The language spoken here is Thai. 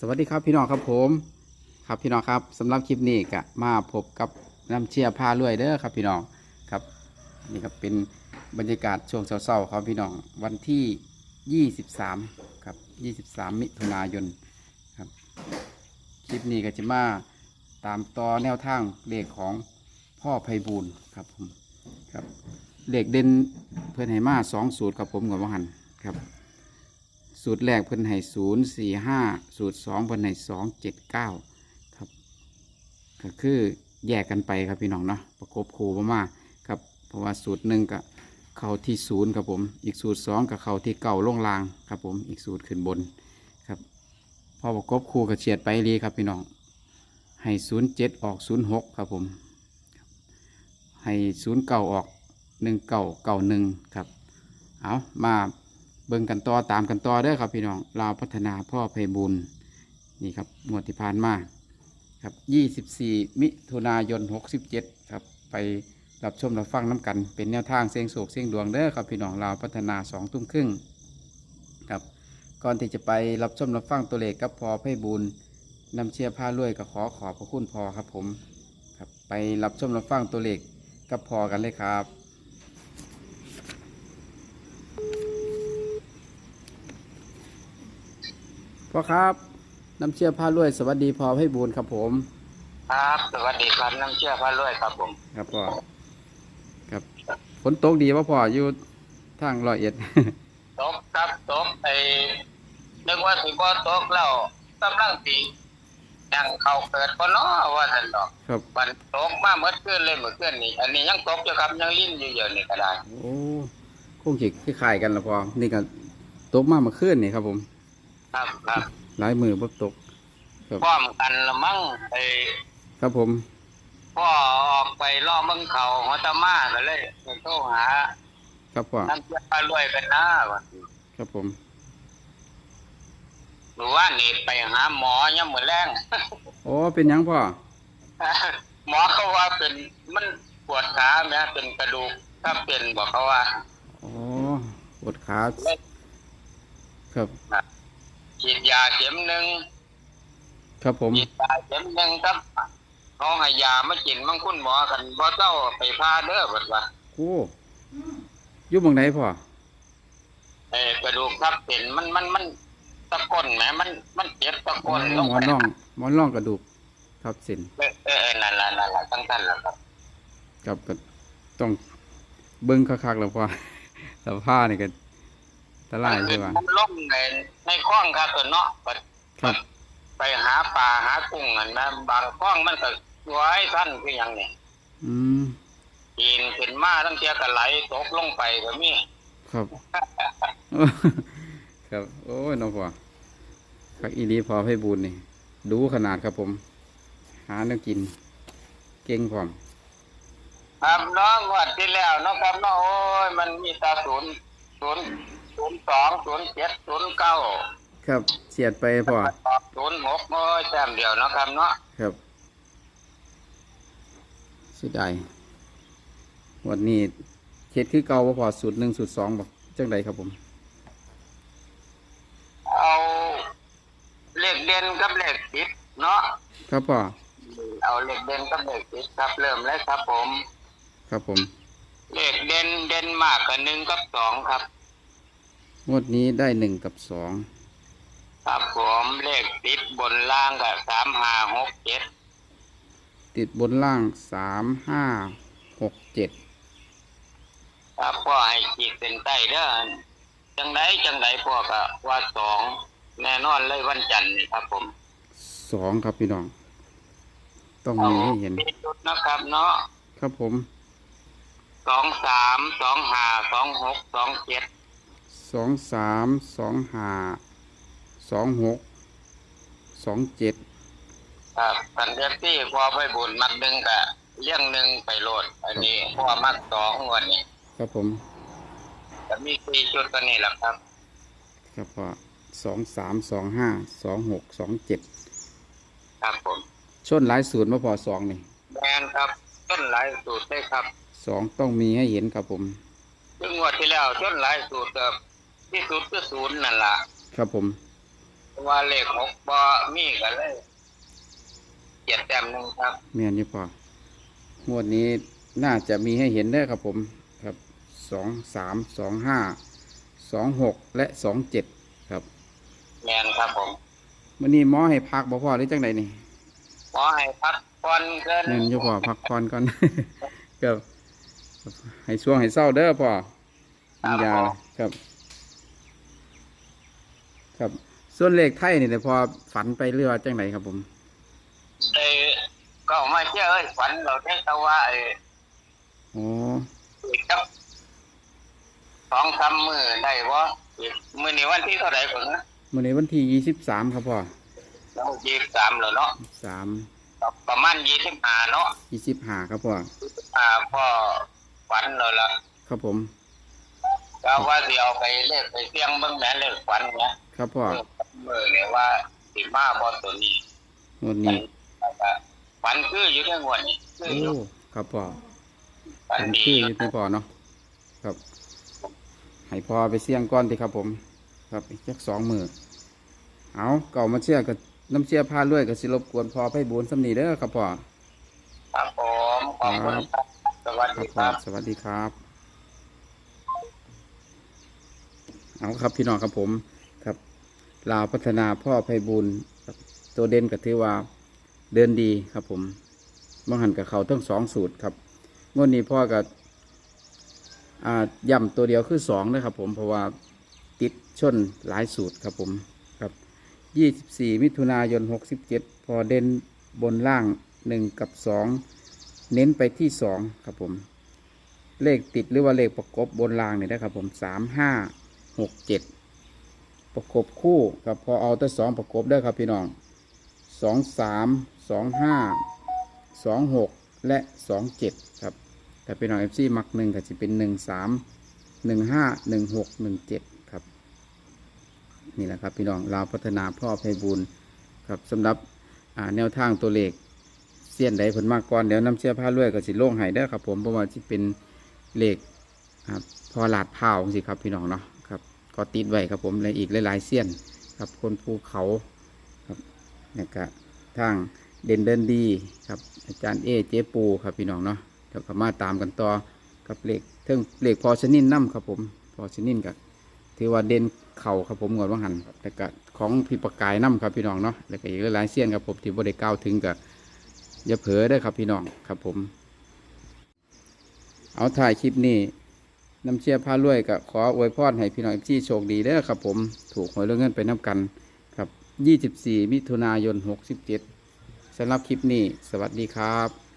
สวัสดีครับพี่น้องครับผมครับพี่น้องครับสำหรับคลิปนี้ก็มาพบกับน้ำเชียร์พารวยเด้อครับพี่น้องครับนี่ก็เป็นบรรยากาศช่วงเช้าๆครับพี่น้องวันที่ 23ครับ23 มิถุนายนครับคลิปนี้ก็จะมาตามต่อแนวทางเลขของพ่อไพบูลครับผมครับเลขเด่นเพื่อนให้มาสองสูตรครับผมกับว่าหันครับ สูตรแรกเพิ่นให้ศูนย์สี่ห้าสูตรสองเพิ่นให้สองเจ็ดเก้าครับ ก็คือแยกกันไปครับพี่น้องเนาะประกบคู่มามาครับ เพราะว่าสูตรหนึ่งก็เข้าที่ศูนย์ครับผม อีกสูตรสองก็เข้าที่เก่าล่งลางครับผม อีกสูตรขึ้นบนครับพอประกบคู่ก็เฉียดไปรีครับพี่น้อง ให้ศูนย์เจ็ดออกศูนย์หกครับผม ให้ศูนย์เก่าออกหนึ่งเก่าเก่าหนึ่งครับ เอามา เบิ่งกันต่อตามกันต่อเด้อครับพี่น้องลาวพัฒนาพ่อไพบุญนี่ครับงวดที่ผ่านมาครับ 24 มิถุนายน 67 ครับ ไปรับชมรับฟังน้ำกัน เป็นแนวทางเสียงโศกเสียงดวงเด้อครับพี่น้องลาวพัฒนาสองทุ่มครึ่งครับก่อนที่จะไปรับชมรับฟังตัวเลขกับพอไพบุญนำเชียร์ผ้ารวยก็ขอขอบพระคุณพอครับผมครับไปรับชมรับฟังตัวเลขกับพอกันเลยครับ พ่อครับน้ำเชื่อผ้ารวยสวัสดีพอให้บูญครับผม ครับ สวัสดีครับน้ำเชื่อพระรวยครับผม ครับพ่อครับฝนตกดีว่าพ่ออยู่ทางร้อยเอ็ดตกครับตกไอ้นึกว่าสิบ่ตกแล้วกำลังสิยังเขาเกิดบ่เนาะว่าซั่นดอกครับวันตกมาเมื่อคืนเลยเมื่อคืนนี้อันนี้ยังตกอยู่ครับยังลิ้นอยู่เยอะนี่ก็ได้โอ้คงจิคล้ายๆกันละพ่อนี่ก็ตกมาเมื่อคืนนี่ครับผม ครับครับหลายมือบ่ตก ครับพร้อมกันละมั้งไอ้ครับผม พ่อออกไปล่อเมืองเขาหัวตะมาก็เลยไปโทรหาครับพ่อน้ำเชื่อพระรวยกันนะว่าครับผมหรือว่านี่ไปหาหมอยามมื้อแรง โอ้เป็นหยังพ่อหมอเขาว่าเป็นมันปวดขาแม้เป็นกระดูก ถ้าเป็นบอกเขาว่า อ๋อปวดขาครับ ฉีดยาเข็มหนึ่งครับผมฉีดยาเข็มหนึ่งครับเขาให้ยามากินบางคุณหมอกันบ่เจ้าไปพาเด้อเบิดว่าโอ้อยู่หมองไหนพ่อเออกระดูกทับเป็นมันมันมันตะก้นแหมมันมันเจ็บตะหมก้อนนลงหมไปอนร่องหมอนร่องกระดูกทับเส้นเออเออเออนั่นล่ะนั่นล่ะทั้งท่านล่ะครับครับก็ต้องเบิ้งคักๆแล้วพ่อสภาพนี่ก็ ตะไลายใช่ป่ะมันลงในในคลองครับตัวเนาะก็ครับ ไปหาปลาหากุ้งนั่นนะบางคลองมันก็สวยสั้นคือหยังนี่อืมกินขึ้นมาตั้งเทียก็ไหลตกลงไปก็มีครับ ครับ โอ้ยน้องพ่อคักอีรีพอให้บุญนี่ดูขนาดครับผม หาเนื้อกิน เก่งพร้อมครับเน้องวัดที่แล้วเนาะครับเนาะโอ้ยมันมีตาศูนย์ศูนย์ ศูนย์สองศูนย์เจ็ดศูนย์เก้าครับเสียดไปพ่อศูนย์หกโอ้ยแต้มเดียวเนาะครับเนาะครับเสียดายวันนี้เฮ็ดคือเก่าบ่พอสูตรหนึ่งสูตรสองบอกจังใดครับผม เอาเลขเด่นกับเลขติดเนาะครับพ่อเอาเลขเด่นกับเลขติดครับเริ่มเลยครับผม ครับผมเลขเด่นเด่นมากกับหนึ่งกับสองครับ งวดนี้ได้หนึ่งกับสองครับผมเลขติดบนล่างกับสามห้าหกเจ็ดติดบนล่างสามห้าหกเจ็ดครับพ่อให้ขีดเป็นใต้เด้อจังไดจังไดพ่อก็ว่าสองแน่นอนเลยวันจันทร์นี่ครับผมสองครับพี่น้อง ต้องมีให้เห็นมีจุดนะครับเนาะครับผมสองสามสองห้าสองหกสองเจ็ด สองสามสองห้าสองหกสองเจ็ดครับสันเดฟที่พอไปบุญมักหนึ่งกะเลี้ยงหนึ่งไปโหลด อันนี้พ่อมักสองวันนี้ครับผมจะมีสี่ชุดตัวนี้แหละครับ ครับพอสองสามสองห้าสองหกสองเจ็ดครับผมชนหลายสูตรมาพอสองนี่แมนครับต้นหลายสูตรได้ครับสองต้องมีให้เห็นครับผมซึ่งงวดที่แล้วต้นหลายสูตรเกิบ ที่สุดคือศูนย์นั่นล่ะครับผมเว่าเลขหกบ่มีก็เลยเจ็ดแต้มหนึงครับแม่นอยู่พองวดนี้น่าจะมีให้เห็นได้อครับผมครับสองสามสองห้าสองหกและสองเจ็ดครับแมนครับผมวันนี้หมอให้พักบ่พอหรือจังใดนี่ขอให้พักผ่อนเกินแม่นอยู่พอพักผ่อนก่อน ครับให้ช่วงให้เศร้าเด้อพ่อกินยาครับ ครับ ส่วนเลขไทยนี่เดี๋ยวพอฝันไปเรือว่าจังไหนครับผมเอ้ยก็เอามาเชื่อเอ้ยฝันเราได้แต่ว่าไอ้โอ้อีกครับสองสามมือได้บ่อีกมือนี้วันที่เท่าไหร่ก่อนนะวันนี้วันที่ยี่สิบสามครับพ่อยี่สิบสามแล้วเนาะสามประมาณยี่สิบห้าเนาะยี่สิบห้าครับพ่ออ่าพ่อฝันเราละครับผมก็ว่าสิเอาไปเลขไปเสี่ยงเบิ่งแหม่เลขฝันเนี่ย ครับพ่อมือเนี่ยว่าสิมาบ่ตัวนี้งวดนี้ฝันคืออยู่ในงวดนี้คือโอ้อยู่ครับพ่อฝันผมดีชื่ออยู่ที่พ่อเนาะครับ ให้พ่อไปเสี่ยงก้อนดีครับผม ครับอีกจักสองมือเอาเก่ามาเชื่อกับน้ำเชื่อพาด้วยกับสิรบกวนพ่อไปบุญสำนีเด้อครับพ่อครับผมขอบคุณครับสวัสครัดีบคพ่อรับสวัสดีครับ เอาครับพี่น้องครับผมครับ ลาวพัฒนาพ่อไพบุญตัวเด่นก็ถือว่าเดินดีครับผมมังหันกับเขาทั้งสองสูตรครับงวดนี้พ่อกับย่ำตัวเดียวคือสองนะครับผมเพราะว่าติดชนหลายสูตรครับผมครับยี่สิบสี่มิถุนายนหกสิบเจ็ดพอเด่นบนล่างหนึ่งกับสองเน้นไปที่สองครับผม เลขติดหรือว่าเลขประกบบนรางเนี่ยนะครับผมสามห้าหกเจ็ด ประกบคู่กับพอเอาแต่สองประกบได้ครับพี่น้องสองสามสองห้าสองหกและสองเจ็ดครับแต่พี่น้องเอฟซีมักหนึ่งก็จะเป็นหนึ่งสามหนึ่งห้าหนึ่งหกหนึ่งเจ็ดครับ นี่แหละครับพี่น้องลาพัฒนาพ่อไพบูลย์ครับสำหรับแนวทางตัวเลขเสี้ยนใดผลมากก่อนเดี๋ยวน้ำเชื่อผ้าลวยก็สิโล่งให้ได้ครับผมเพราะว่าที่เป็นเลขครับพอหลาดพร้าสิครับพี่น้องเนาะ ก็ติดไว้ครับผมและอีกหลายๆเสี้ยนครับคนภูเขาครับนี่ก็ทางเด่นเดินดีครับอาจารย์เอเจปูครับพี่น้องเนาะเดี๋ยวก็มาตามกันต่อกับเลขเทิงเลขพอชนินน้ำครับผมพอชนินกับถือว่าเด่นเข่าครับผมงวดว่าหันแต่ก็ของพี่ประกายน้ำครับพี่น้องเนาะแล้วก็อีกหลายเสี้ยนครับผมที่บริกล่าวถึงกับอย่าเผลอได้ครับพี่น้องครับผม เอาถ่ายคลิปนี้ น้ำเชียร์พารวยกับขออวยพรให้พี่น้องเอฟซีโชคดีเด้อครับผมถูกหวยเรื่องเงินไปน้ำกันครับ 24 มิถุนายน 67สำหรับคลิปนี้ สวัสดีครับ